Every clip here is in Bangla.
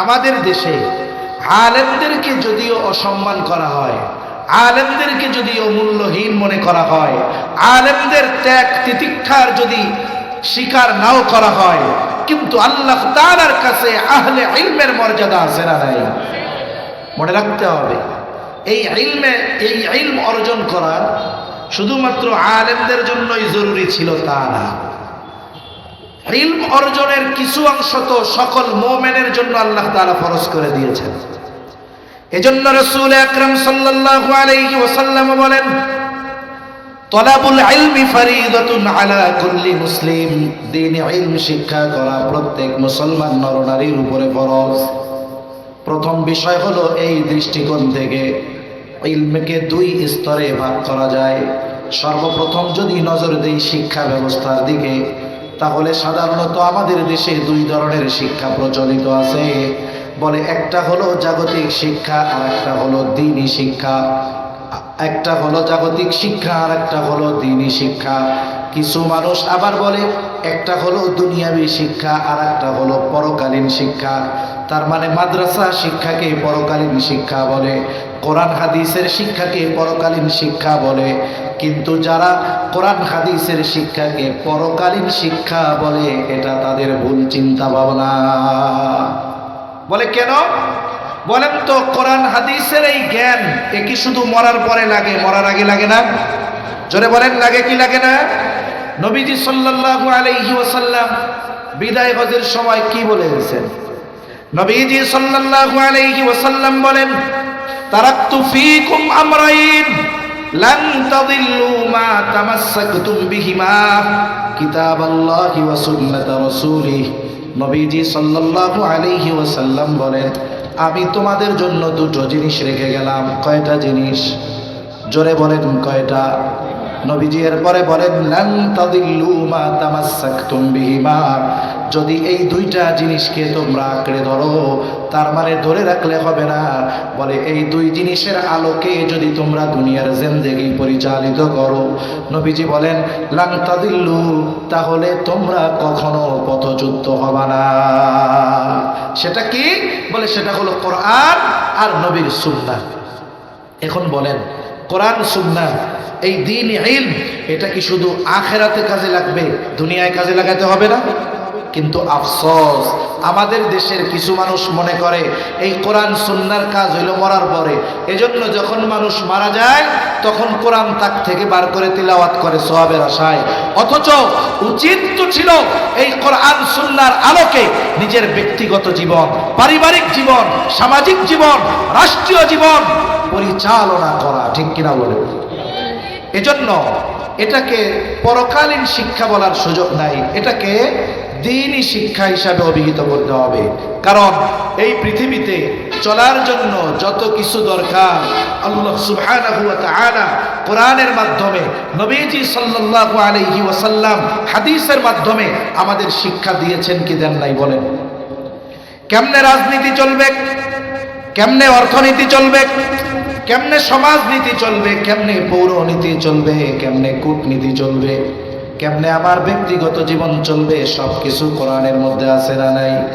আমাদের দেশে আলেমদেরকে যদিও অসম্মান করা হয়, আলেমদেরকে যদি অমূল্যহীন মনে করা হয়, আলেমদের ত্যাগ তিতিক্ষার যদি স্বীকার নাও করা হয়, কিন্তু আল্লাহ তাআলার কাছে আহলে ইলমের মর্যাদা আছে না নাই? মনে রাখতে হবে, এই ইলমে, এই ইলম অর্জন করা শুধুমাত্র আলেমদের জন্যই জরুরি ছিল তা না। ইলম অর্জনের কিছু অংশ তো সকল মোমেনের জন্য আল্লাহ তাআলা ফরজ করে দিয়েছেন। এজন্য রসুল আকরাম সাল্লাল্লাহু আলাইহি ওয়াসাল্লাম বলেন, তলাবুল ইলমি ফরিদাতুন আলা কুল্লি মুসলিম। দিন ইলম শিক্ষা করা প্রত্যেক মুসলমান নরনারীর উপরে ফরজ। প্রথম বিষয় হলো এই দৃষ্টিকোণ থেকে ইলমকে দুই স্তরে ভাগ করা যায়। সর্বপ্রথম যদি নজর দেই শিক্ষা ব্যবস্থার দিকে তাহলে সাধারণত আমাদের দেশে দুই ধরনের শিক্ষা প্রচলিত আছে। বলে একটা হলো জাগতিক শিক্ষা, আর একটা হলো দিনী শিক্ষা। একটা হলো জাগতিক শিক্ষা, আর একটা হলো দিনী শিক্ষা। কিছু মানুষ আবার বলে, একটা হলো দুনিয়াবী শিক্ষা, আর একটা হলো পরকালীন শিক্ষা। তার মানে মাদ্রাসা শিক্ষাকে পরকালীন শিক্ষা বলে, কোরআন হাদিসের শিক্ষাকে পরকালীন শিক্ষা বলে। কিন্তু যারা কোরআন হাদিসের শিক্ষাকে পরকালীন শিক্ষা বলে, এটা তাদের ভুল চিন্তা ভাবনা বলে কেন? বলেন তো, কোরআন হাদিসের এই জ্ঞান, এ কি শুধু মরার পরে লাগে, মরার আগে লাগে না? জোরে বলেন, লাগে কি লাগে না? নবীজি সাল্লাল্লাহু আলাইহি ওয়াসাল্লাম বিদায় হজের সময় কি বলে গেছেন নবীজি সাল্লাল্লাহু আলাইহি ওয়াসাল্লাম বলেন, তারাকতু ফীকুম আমরাইন, লান তাদিল্লু মা তামাসসাকতুম বিহিমা কিতাবাল্লাহি ওয়া সুন্নাত রাসূলিহি। নবীজি সাল্লাল্লাহু আলাইহি ওয়াসাল্লাম বলেন, আমি তোমাদের জন্য দুটো জিনিস রেখে গেলাম। কয়টা জিনিস? জোরে বলেন কয়টা? নবীজি এরপরে বলেন লান তাদিল্লু মা বিহিমা। যদি এই দুইটা জিনিসকে তোমরা আঁকড়ে ধরো, তার মানে ধরে রাখলে হবে না। বলে, এই দুই জিনিসের আলোকে যদি তোমরা দুনিয়ার জেন্দেগি পরিচালিত করো। নবীজি বলেন, লাং তাদিল্লু, তাহলে তোমরা কখনো পথযুদ্ধ হবা না। সেটা কি? বলে, সেটা হলো কোরআন আর নবীর সুন্নাহ। এখন বলেন কোরআন সুন্না এই দিন ইলম, এটা কি শুধু আখেরাতে কাজে লাগবে, দুনিয়ায় কাজে লাগাতে হবে না? কিন্তু আফসোস, আমাদের দেশের কিছু মানুষ মনে করে, এই কোরআন, সুন্নার কাজ হইল মরার পরে। এজন্য যখন মানুষ মারা যায়, তখন কোরআন তাক থেকে বার করে তিলাওয়াত করে সোয়াবের আশায়। অথচ উচিত তো ছিল এই কোরআন, সুন্নার আলোকে নিজের ব্যক্তিগত জীবন, পারিবারিক জীবন, সামাজিক জীবন, রাষ্ট্রীয় জীবন পরিচালনা করা, ঠিক কিনা বলে এজন্য এটাকে পরকালীন শিক্ষা বলার সুযোগ নাই। এটাকে দিনই শিক্ষা হিসাবে অভিহিত করতে হবে। কারণ এই পৃথিবীতে চলার জন্য যত কিছু দরকার, আল্লাহ সুবহানাহু ওয়া তাআলা কোরআনের মাধ্যমে, নবীজি সাল্লাল্লাহু আলাইহি ওয়াসাল্লাম হাদিসের মাধ্যমে আমাদের শিক্ষা দিয়েছেন কি দেন নাই বলেন? কেমনে রাজনীতি চলবে? কেমনে অর্থনীতি চলবে? কেমনে সমাজনীতি চলবে? কেমনে পৌরনীতি চলবে? কেমনে কূটনীতি চলবে? কেমনে আমার ব্যক্তিগত জীবন চলবে? সব কিছু কোরআনের মধ্যে আছে না নাই?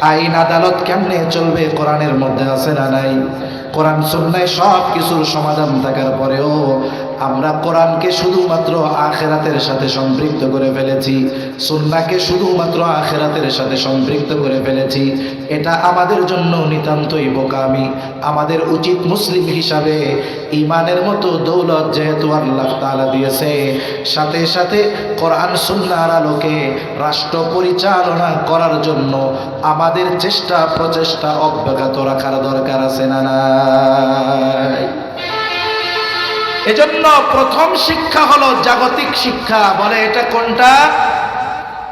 আইন আদালত কেমনে চলবে? কোরআনের মধ্যে আছে না নাই? কোরআন সব কিছুর সমাধান থাকার পরেও আমরা কোরআনকে শুধুমাত্র আখেরাতের সাথে সম্পৃক্ত করে ফেলেছি সুন্নাকে শুধুমাত্র আখেরাতের সাথে সম্পৃক্ত করে ফেলেছি। এটা আমাদের জন্য নিতান্তই বোকামি, আমাদের উচিত মুসলিম হিসাবে ইমানের মতো দৌলত যেহেতু আল্লাহ তালা দিয়েছে। সাথে সাথে কোরআন সুন্নার আলোকে রাষ্ট্র পরিচালনা করার জন্য আমাদের চেষ্টা প্রচেষ্টা অব্যাহত রাখার দরকার আছে না এজন্য প্রথম শিক্ষা হলো জাগতিক শিক্ষা। বলে এটা কোনটা?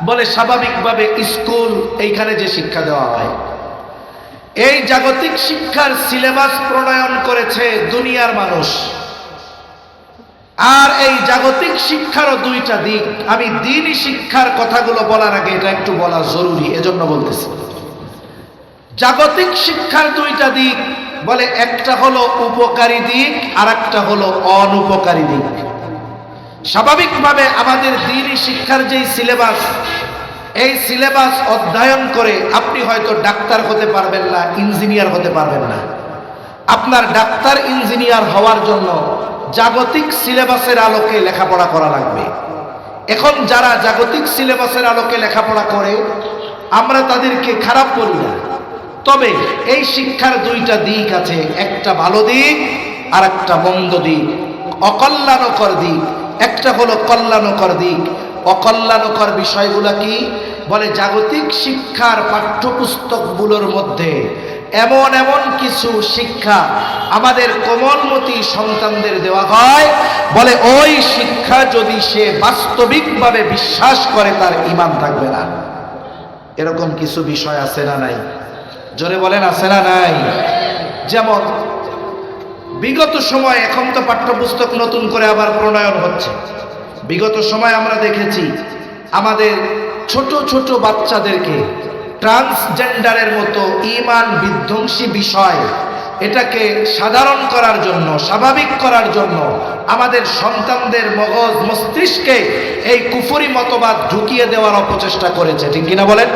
বলে স্বাভাবিকভাবে স্কুল, এইখানে যে শিক্ষা দেওয়া হয়। এই জাগতিক শিক্ষার সিলেবাস প্রণয়ন করেছে দুনিয়ার মানুষ। আর এই জাগতিক শিক্ষারও দুইটা দিক। আমি দিনই শিক্ষার কথাগুলো বলার আগে এটা একটু বলা জরুরি, এজন্য বলতেছি। জাগতিক শিক্ষার দুইটা দিক। বলে একটা হলো উপকারী দিক আর একটা হলো অনুপকারী দিক। স্বাভাবিকভাবে আমাদের দিনই শিক্ষার যেই সিলেবাস, এই সিলেবাস অধ্যয়ন করে আপনি হয়তো ডাক্তার হতে পারবেন না, ইঞ্জিনিয়ার হতে পারবেন না। আপনার ডাক্তার, ইঞ্জিনিয়ার হওয়ার জন্য জাগতিক সিলেবাসের আলোকে লেখাপড়া করা লাগবে। এখন যারা জাগতিক সিলেবাসের আলোকে লেখাপড়া করে, আমরা তাদেরকে খারাপ বলি না। তবে এই শিক্ষার দুইটা দিক আছে, একটা ভালো দিক আর একটা মন্দ দিক। অকল্যাণকর দিক, একটা হলো কল্যাণকর দিক। অকল্যাণকর বিষয়গুলো কি? বলে জাগতিক শিক্ষার পাঠ্যপুস্তকগুলোর মধ্যে এমন এমন কিছু শিক্ষা আমাদের কোমলমতি সন্তানদের দেওয়া হয়। বলে ওই শিক্ষা যদি সে বাস্তবিকভাবে বিশ্বাস করে, তার ইমান থাকবে না। এরকম কিছু বিষয় আছে না নাই? জোরে বলেন, আছে না নাই? যেমন, বিগত সময় এখন তো পাঠ্যপুস্তক নতুন করে আবার প্রণয়ন হচ্ছে। বিগত সময় আমরা দেখেছি, আমাদের ছোট ছোট বাচ্চাদেরকে ট্রান্সজেন্ডারের মতো ইমান বিধ্বংসী বিষয়, এটাকে সাধারণ করার জন্য, স্বাভাবিক করার জন্য আমাদের সন্তানদের মগজ মস্তিষ্কে এই কুফরি মতবাদ ঢুকিয়ে দেওয়ার অপচেষ্টা করেছে। ঠিক কিনা বলেন?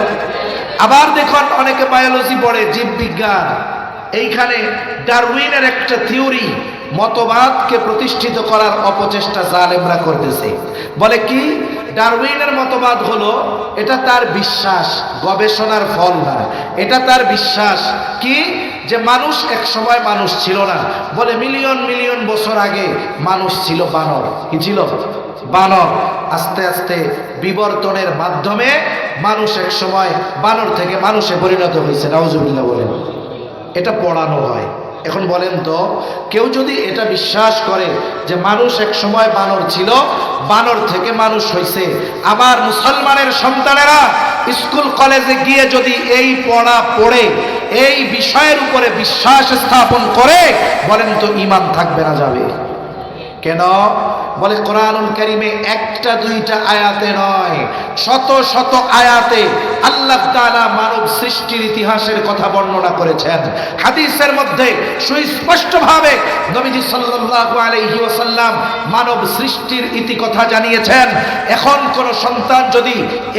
আবার দেখুন অনেকে বায়োলজি পড়ে, জীববিজ্ঞান। এইখানে ডারউইনের একটা থিওরি, মতবাদকে প্রতিষ্ঠিত করার অপচেষ্টা জালেমরা করতেছে। বলে কি? ডারউইনের মতবাদ হলো, এটা তার বিশ্বাস, গবেষণার ফল না। এটা তার বিশ্বাস কি? যে মানুষ এক সময় মানুষ ছিল না। বলে মিলিয়ন মিলিয়ন বছর আগে মানুষ ছিল বানর। কি ছিল? বানর। আস্তে আস্তে বিবর্তনের মাধ্যমে মানুষ এক সময় বানর থেকে মানুষে পরিণত হয়েছে, নাউজুবিল্লাহ বলেন। এটা পড়ানো হয়। এখন বলেন তো, কেউ যদি এটা বিশ্বাস করে যে মানুষ এক সময় বানর ছিল, বানর থেকে মানুষ হয়েছে আমার মুসলমানের সন্তানেরা স্কুল, কলেজে গিয়ে যদি এই পড়া পড়ে, এই বিষয়ের উপরে বিশ্বাস স্থাপন করে, বলেন তো ইমান থাকবে না যাবে। কেন? বলে কোরআনুল কারিমে একটা, দুইটা আয়াতে নয়, শত শত আয়াতে আল্লাহ তাআলা মানব সৃষ্টির ইতিহাসের কথা বর্ণনা করেছেন। হাদিসের মধ্যে সুস্পষ্টভাবে নবীজি সাল্লাল্লাহু আলাইহি মানব সৃষ্টির ইতি কথা জানিয়েছেন, এখন কোন সন্তান যদি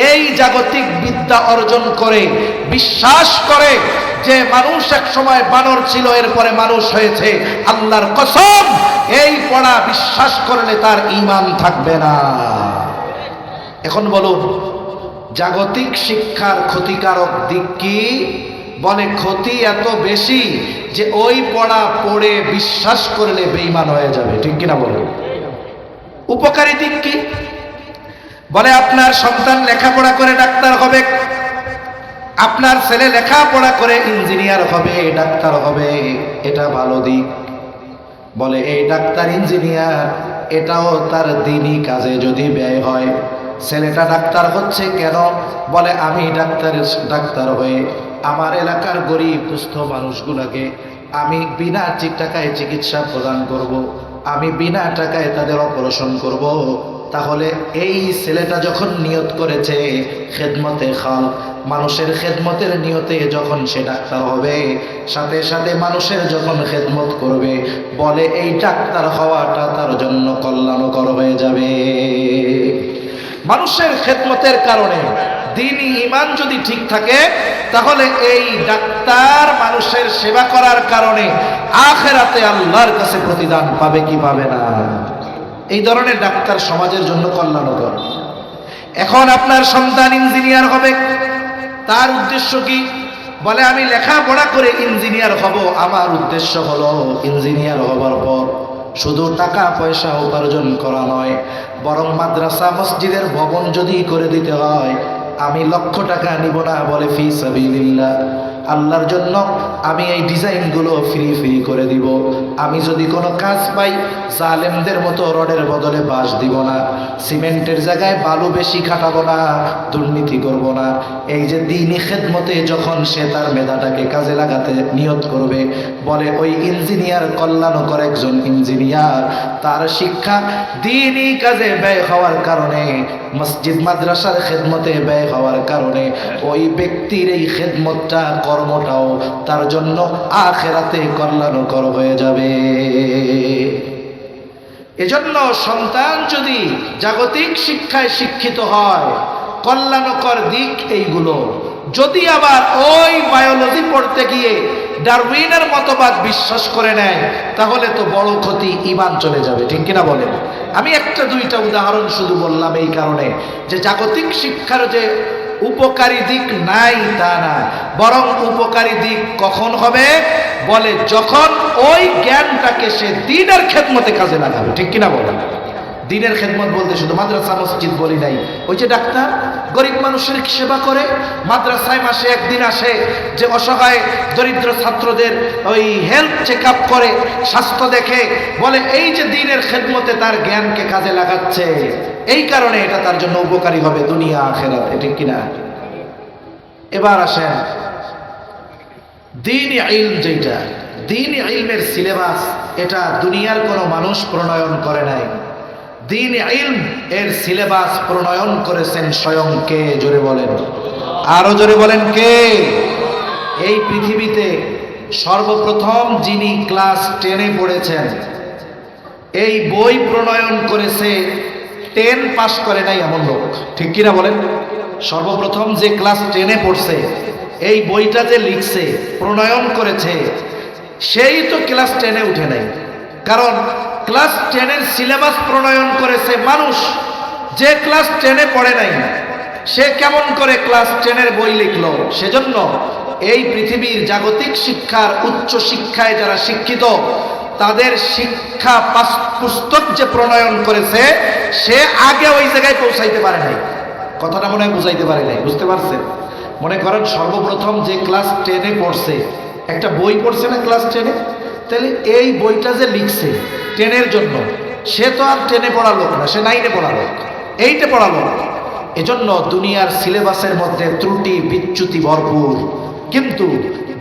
এই জাগতিক বিদ্যা অর্জন করে, বিশ্বাস করে যে মানুষ এক সময় বানর ছিল, এরপরে মানুষ হয়েছে আল্লাহর কসম। এই পড়া বিশ্বাস করলে তার ইমান থাকবে না। এখন বলুন, জাগতিক শিক্ষার ক্ষতিকারক দিক কি? বলে, ক্ষতি এত বেশি যে ওই পড়া পড়ে বিশ্বাস করলে বেইমান হয়ে যাবে। ঠিক কিনা বলুন? উপকারী দিক কি? বলে, আপনার সন্তান লেখাপড়া করে ডাক্তার হবে আপনার ছেলে লেখাপড়া করে ইঞ্জিনিয়ার হবে, ডাক্তার হবে, এটা ভালো দিক বলে, এই ডাক্তার, ইঞ্জিনিয়ার, এটাও তার দিনই কাজে যদি ব্যয় হয় ছেলেটা ডাক্তার হচ্ছে কেন বলে, আমি ডাক্তারের ডাক্তার হয়ে আমার এলাকার গরিব, দুস্থ মানুষগুলোকে আমি বিনা টাকায় চিকিৎসা প্রদান করব। আমি বিনা টাকায় তাদের অপারেশন করব। তাহলে এই ছেলেটা যখন নিয়ত করেছে খেদমতে খাল, মানুষের খেদমতের নিয়তে যখন সে ডাক্তার হবে, সাথে সাথে মানুষের যখন খেদমত করবে, বলে এই ডাক্তার হওয়াটা তার জন্য কল্যাণকর হয়ে যাবে। মানুষের খেদমতের কারণে দিনই ইমান যদি ঠিক থাকে, তাহলে এই ডাক্তার মানুষের সেবা করার কারণে আখেরাতে আল্লাহর কাছে প্রতিদান পাবে কি পাবে না? এই ধরনের ডাক্তার সমাজের জন্য কল্যাণকর। এখন আপনার সন্তান ইঞ্জিনিয়ার হবে। তার উদ্দেশ্য কি? বলে, আমি লেখাপড়া করে ইঞ্জিনিয়ার হব। আমার উদ্দেশ্য হলো ইঞ্জিনিয়ার হবার পর শুধু টাকা পয়সা উপার্জন করা নয়, বরং মাদ্রাসা, মসজিদের ভবন যদি করে দিতে হয়, আমি লক্ষ টাকা নিব না বলে, ফি সাবিলিল্লাহ। আল্লাহর জন্য আমি এই ডিজাইনগুলো ফ্রি ফ্রি করে দিব। আমি যদি কোনো কাজ পাই, জালেমদের মতো রডের বদলে বাঁশ দিব না, সিমেন্টের জায়গায় বালু বেশি খাটাবো না, দুর্নীতি করব না। এই যে দিনই খেদমতে যখন সে তার মেধাটাকে কাজে লাগাতে নিয়ত করবে, বলে ওই ইঞ্জিনিয়ার কল্যাণকর একজন ইঞ্জিনিয়ার, তার শিক্ষা দিনই কাজে ব্যয় হওয়ার কারণে, মসজিদ মাদ্রাসার খেদমতে ব্যয় হওয়ার কারণে, ওই ব্যক্তির এই খেদমতটা, কর্মটাও তার জন্য আখেরাতে কল্যাণকর হয়ে যাবে। এজন্য সন্তান যদি জাগতিক শিক্ষায় শিক্ষিত হয় কল্যাণকর দিক এইগুলো। যদি আবার ওই বায়োলজি পড়তে গিয়ে ডারউইনের মতবাদ বিশ্বাস করে নেয়, তাহলে তো বড় ক্ষতি ইমান চলে যাবে, ঠিক কিনা বলেন? আমি একটা দুইটা উদাহরণ শুধু বললাম এই কারণে, যে জাগতিক শিক্ষার যে উপকারী দিক নাই তা না, বরং উপকারী দিক কখন হবে? বলে যখন ওই জ্ঞানটাকে সে দিনের খেদমতে কাজে লাগাবে, ঠিক কিনা বলেন? দিনের খেদমত বলতে শুধু মাদ্রাসা, মসজিদ বলি নাই। ওই যে ডাক্তার গরিব মানুষের সেবা করে? মাদ্রাসায় মাসে একদিন আসে যে অসহায় দরিদ্র ছাত্রদের ওই হেলথ চেক আপ করে, স্বাস্থ্য দেখে, বলে, এই যে দিনের খেদমতে তার জ্ঞানকে কাজে লাগাচ্ছে, এই কারণে এটা তার জন্য উপকারী হবে দুনিয়া, আখেরাত। ঠিক কিনা? এবার আসেন। দিন ইলম যেটা দিন ইলমের সিলেবাস, এটা দুনিয়ার কোনো মানুষ প্রণয়ন করে নাই। দিন ইলম, এর সিলেবাস প্রণয়ন করেছেন স্বয়ং কে? জোরে বলেন। আরও জোরে বলেন কে? এই পৃথিবীতে সর্বপ্রথম যিনি ক্লাস টেনে পড়েছেন, এই বই প্রণয়ন করেছে, টেন পাশ করে নাই এমন লোক। ঠিক কিনা বলেন? সর্বপ্রথম যে ক্লাস টেনে পড়ছে, এই বইটা যে লিখছে, প্রণয়ন করেছে, সেই তো ক্লাস টেনে উঠে নাই। কারণ ক্লাস টেনের সিলেবাস প্রণয়ন করেছে মানুষ। যে ক্লাস টেনে পড়ে নাই, সে কেমন করে ক্লাস টেনের বই লিখলো? সেজন্য এই পৃথিবীর জাগতিক শিক্ষার উচ্চ শিক্ষায় যারা শিক্ষিত, তাদের শিক্ষা পাস- পুস্তক যে প্রণয়ন করেছে, সে আগে ওই জায়গায় পৌঁছাইতে পারে নাই। কথাটা মনে হয় বুঝাইতে পারে নাই, বুঝতে পারছেন? মনে করেন সর্বপ্রথম যে ক্লাস টেনে পড়ছে, একটা বই পড়ছে না ক্লাস টেনে? তাহলে এই বইটা যে লিখছে টেনের জন্য। সে তো আর টেনে পড়া লোক না, সে নাইনে পড়া লোক। এইটে পড়া লোক। এজন্য দুনিয়ার সিলেবাসের মধ্যে ত্রুটি, বিচ্যুতি ভরপুর। কিন্তু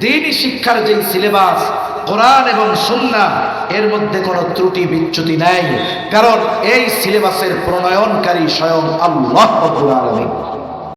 দিনই শিক্ষার যে সিলেবাস, কোরআন এবং সুন্না এর মধ্যে কোনো ত্রুটি, বিচ্যুতি নাই। কারণ এই সিলেবাসের প্রণয়নকারী স্বয়ং আল্লাহ আলামিন।